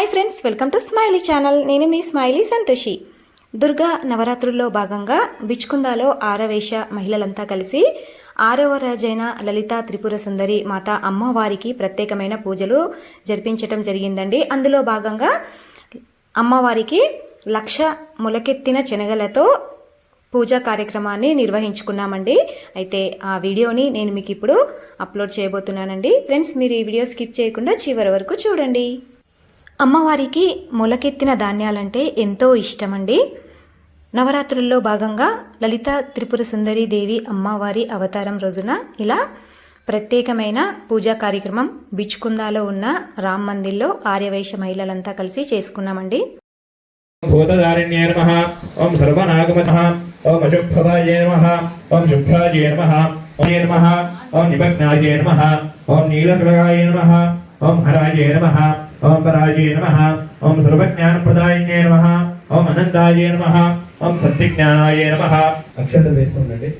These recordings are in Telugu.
Hi friends welcome to smiley channel. నేను మీ స్మైలీ సంతోషి. దుర్గా నవరాత్రుల్లో భాగంగా బిచ్కుందాలో ఆరవేశ మహిళలంతా కలిసి ఆరవ రోజైన లలిత త్రిపుర సుందరి మాత అమ్మవారికి ప్రత్యేకమైన పూజలు జరిపించటం జరిగిందండి. అందులో భాగంగా అమ్మవారికి లక్ష మొలకెత్తిన శనగలతో పూజా కార్యక్రమాన్ని నిర్వహించుకున్నామండి. అయితే ఆ వీడియోని నేను మీకు ఇప్పుడు అప్లోడ్ చేయబోతున్నానండి. ఫ్రెండ్స్ మీరు ఈ వీడియో స్కిప్ చేయకుండా చివరి వరకు చూడండి. అమ్మవారికి మొలకెత్తిన ధాన్యాలంటే ఎంతో ఇష్టమండి. నవరాత్రుల్లో భాగంగా లలిత త్రిపుర సుందరి దేవి అమ్మవారి అవతారం రోజున ఇలా ప్రత్యేకమైన పూజా కార్యక్రమం బిచ్చుకుందాలో ఉన్న రామ్ మందిర్లో ఆర్యవైశ్య మహిళలంతా కలిసి చేసుకున్నామండి. నమ. ఓం ఓం నమ. ఓం నమ. ఓం నమ. ఓం నిమగ్నాయ నమ. ఓం నీలకృగాయ నమ. ఓం హరాజే నమ. ఓం పరాజయ నమ ఓం సర్వజ్ఞానప్రదాయిన్యే నమ ఓం అనంతాయ నమ ఓం సత్యజ్ఞానాయ నమ అక్షతలు వేస్తుండండి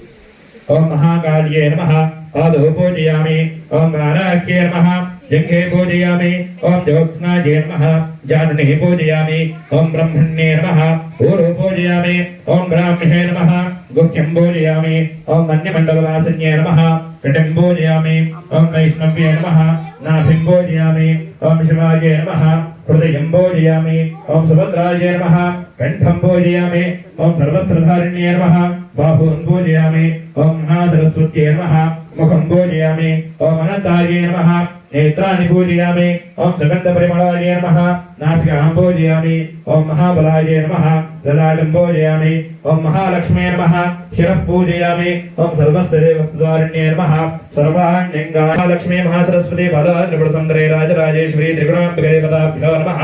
ఓం మహాకాళ్యే నమ పాదో పూజయామి ఓం నారాఖ్యే నమ జంఘే పూజయామి ఓం జ్యోత్స్నాయే నమ జానునే పూజయామి ఓం బ్రహ్మణ్యే నమ ఊరు పూజయామి ఓం బ్రాహ్మ్యే నమ గుహ్యం గుహ్యంబోజయామి ఓం మన్యమండలవాసిన్యే నమ కటంబోజయామి ఓం వైష్ణవ్యే నమ నాభింబోజయామి ఓం శివాయ నమ హృదయం పూజయామి ఓం సుభద్రాయ నమ కంఠం పూజయామి ఓం సర్వస్త్రధారిణ్యే నమ బాహూన్ పూజయామి ఓం మహాసరస్వత్యే నమ ముఖం పూజయామి ఓం అనంతాయ నమ नेत्राणि पूजयामि ॐ सुगन्धपरिमलाय नमः नासिकां पूजयामि ॐ महाबलाय नमः ललाटं पूजयामि ॐ महालक्ष्मे नमः शिरः पूजयामि ॐ सर्वस्तदेवस्तुदारण्ये नमः सर्वाण्यङ्गालक्ष्मी महासरस्वती फलाद्रिपुरसुन्दरे राजराजेश्वरी त्रिगुणाम्बिकदेवताभ्यो नमः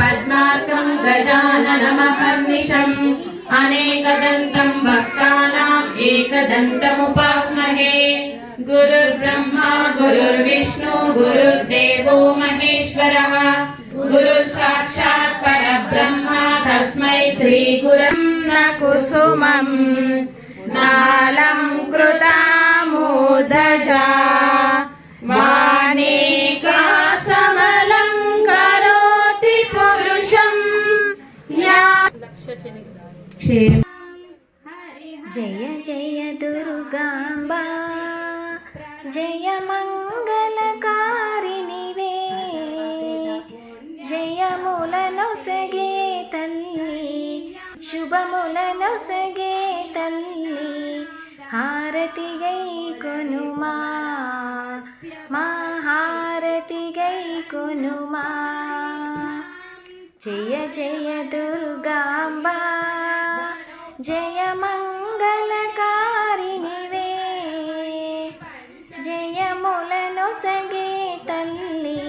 पद्मार्कं गजाननमकर्निशम् अनेकदन्तं भक्तानाम् एकदन्तमुपास्महे गुरुर् ब्रह्मा गुरुर्विष्णु गुरुर्देवो महेश्वरः गुरुः साक्षात् परब्रह्मा तस्मै श्रीगुरं न कुसुमम् नालं कृतामोदजा मानेका समलं करोति पुरुषम् जय जय दुर्गाम्बा దుర్గాంబా జయ మంగళకారినివే జయములను సగే తల్లి శుభములను సగే తల్లి హారతి గై కొనుమా. మా హారతి గై కొనుమా. జయ జయ దుర్గాంబా. జయ సగే తల్లి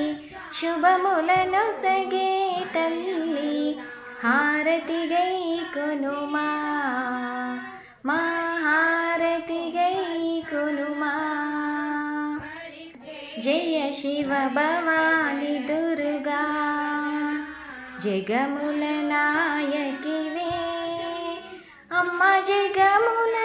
శుభములను సగే తల్లి హారతి గై కొనుమా మా హారతి గై కొనుమా జయ శివ భవాని దుర్గా జగముల నాయకివే అమ్మ జగముల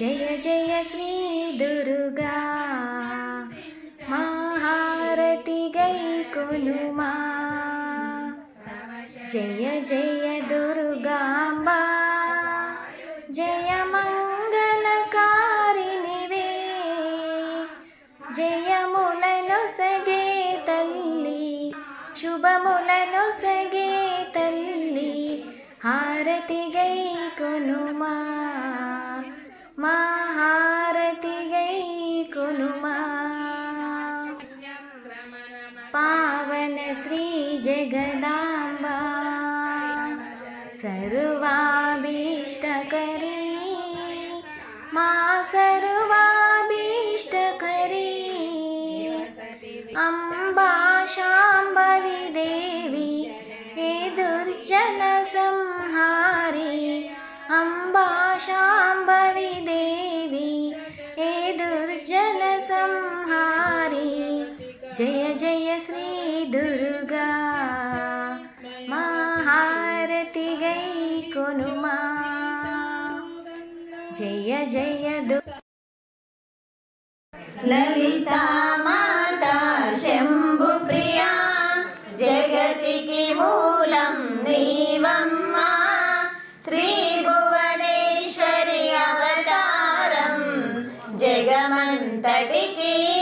జయ జయ శ్రీ దుర్గా. మహారతి గై కొనుమా. జయ జయ దుర్గాంబా. జయ మంగళకారినివే జయములను సగే తల్లి. శుభములను సగే తల్లి. హారతి గై కొనుమా. माहारति कुनुमा। पावन श्रीजगदाम्बा सर्वाभीष्टकरी मा सर्वाभीष्टकरी अम्बा शाम्भवी देवी हे दुर्जन హనుమా. జయ జయ దు లలితా మాతా శంభు ప్రియా. జగతికి మూలం నీవమ్మా. శ్రీ భువనేశ్వరి అవతారం జగమంతటికి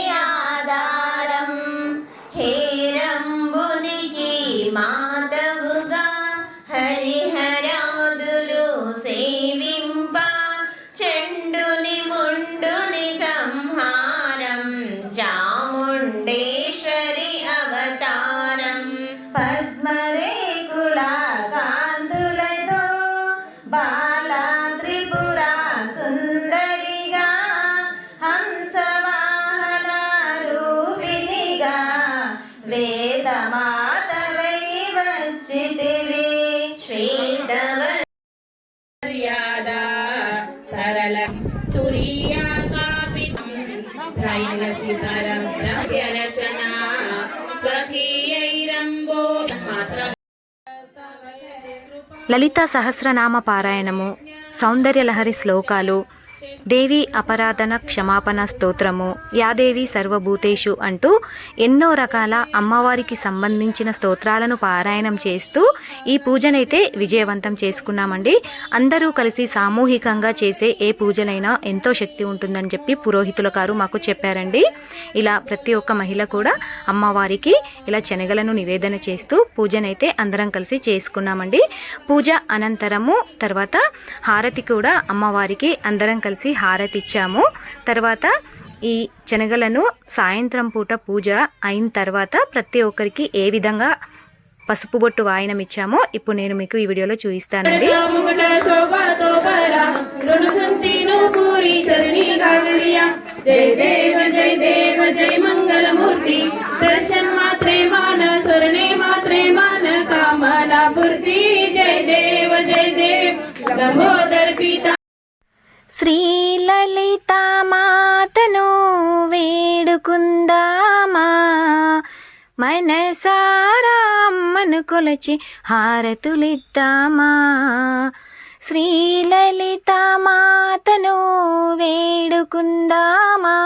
వేదమాతవై వచ్చితివి శ్వేతవ మర్యాదా సరళ తురియా కాపి త్రైలసితరం ద్రవ్యరచన స్వకీయైరంబో మాత్ర లలిత సహస్రనామ పారాయణము సౌందర్యలహరి శ్లోకాలు దేవి అపరాధన క్షమాపణ స్తోత్రము. యాదేవి సర్వభూతేషు అంటూ ఎన్నో రకాల అమ్మవారికి సంబంధించిన స్తోత్రాలను పారాయణం చేస్తూ ఈ పూజనైతే విజయవంతం చేసుకున్నామండి. అందరూ కలిసి సామూహికంగా చేసే ఏ పూజలైనా ఎంతో శక్తి ఉంటుందని చెప్పి పురోహితుల గారు మాకు చెప్పారండి. ఇలా ప్రతి ఒక్క మహిళ కూడా అమ్మవారికి ఇలా శనగలను నివేదన చేస్తూ పూజనైతే అందరం కలిసి చేసుకున్నామండి. పూజ అనంతరము తర్వాత హారతి కూడా అమ్మవారికి అందరం కలిసి హారతి ఇచ్చాము తర్వాత ఈ శనగలను సాయంత్రం పూట పూజ అయిన తర్వాత ప్రతి ఒక్కరికి ఏ విధంగా పసుపు బొట్టు వాయనం ఇచ్చామో ఇప్పుడు నేను మీకు ఈ వీడియోలో చూపిస్తానండి. జయ దేవ జయ దేవ జయ మంగళమూర్తి. దర్శన్ మాత్రే మాన స్వర్ణే మాత్రే మాన కామనా పూర్తి జయ దేవ జయ దేవ లంబోదర్ పిత శ్రీలలితామాతను వేడుకుందామా? మనసారామ్మను కొలచి హారతులిద్దామా? శ్రీలలితామాతను వేడుకుందామా?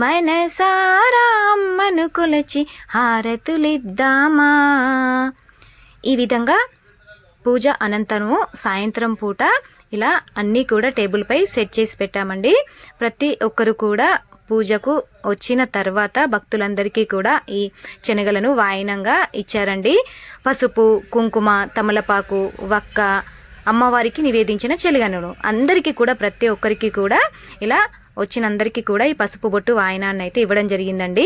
మనసారామ్మను కొలచి హారతులిద్దామా? ఈ విధంగా పూజ అనంతరము సాయంత్రం పూట ఇలా అన్నీ కూడా టేబుల్పై సెట్ చేసి పెట్టామండి. ప్రతి ఒక్కరు కూడా పూజకు వచ్చిన తర్వాత భక్తులందరికీ కూడా ఈ శనగలను వాయినంగా ఇచ్చారండి. పసుపు కుంకుమ తమలపాకు వక్క అమ్మవారికి నివేదించిన చెలిగనును అందరికీ కూడా ప్రతి ఒక్కరికి కూడా ఇలా వచ్చినందరికీ కూడా ఈ పసుపు బొట్టు వాయనాన్ని అయితే ఇవ్వడం జరిగిందండి.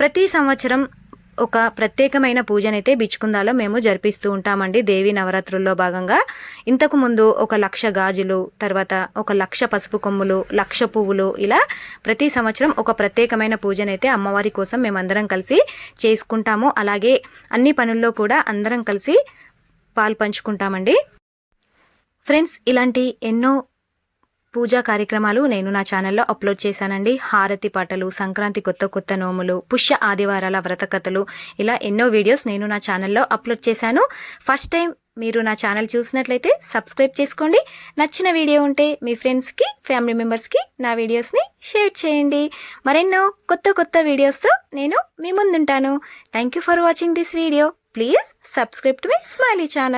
ప్రతి సంవత్సరం ఒక ప్రత్యేకమైన పూజనైతే బిచ్చుకుందాలో మేము జరిపిస్తూ ఉంటామండి దేవి నవరాత్రుల్లో భాగంగా. ఇంతకు ముందు ఒక లక్ష గాజులు తర్వాత ఒక లక్ష పసుపు కొమ్ములు లక్ష పువ్వులు ఇలా ప్రతి సంవత్సరం ఒక ప్రత్యేకమైన పూజనైతే అమ్మవారి కోసం మేమందరం కలిసి చేసుకుంటాము. అలాగే అన్ని పనుల్లో కూడా అందరం కలిసి పాలు పంచుకుంటామండి. ఫ్రెండ్స్ ఇలాంటి ఎన్నో పూజా కార్యక్రమాలు నేను నా ఛానల్లో అప్లోడ్ చేశానండి. హారతి పాటలు సంక్రాంతి కొత్త కొత్త నోములు పుష్య ఆదివారాల వ్రత కథలు ఇలా ఎన్నో వీడియోస్ నేను నా ఛానల్లో అప్లోడ్ చేశాను. ఫస్ట్ టైం మీరు నా ఛానల్ చూసినట్లయితే సబ్స్క్రైబ్ చేసుకోండి. నచ్చిన వీడియో ఉంటే మీ ఫ్రెండ్స్కి ఫ్యామిలీ మెంబర్స్కి నా వీడియోస్ని షేర్ చేయండి. మరెన్నో కొత్త కొత్త వీడియోస్తో నేను మీ ముందుంటాను. Thank you for watching this video please subscribe to my smiley channel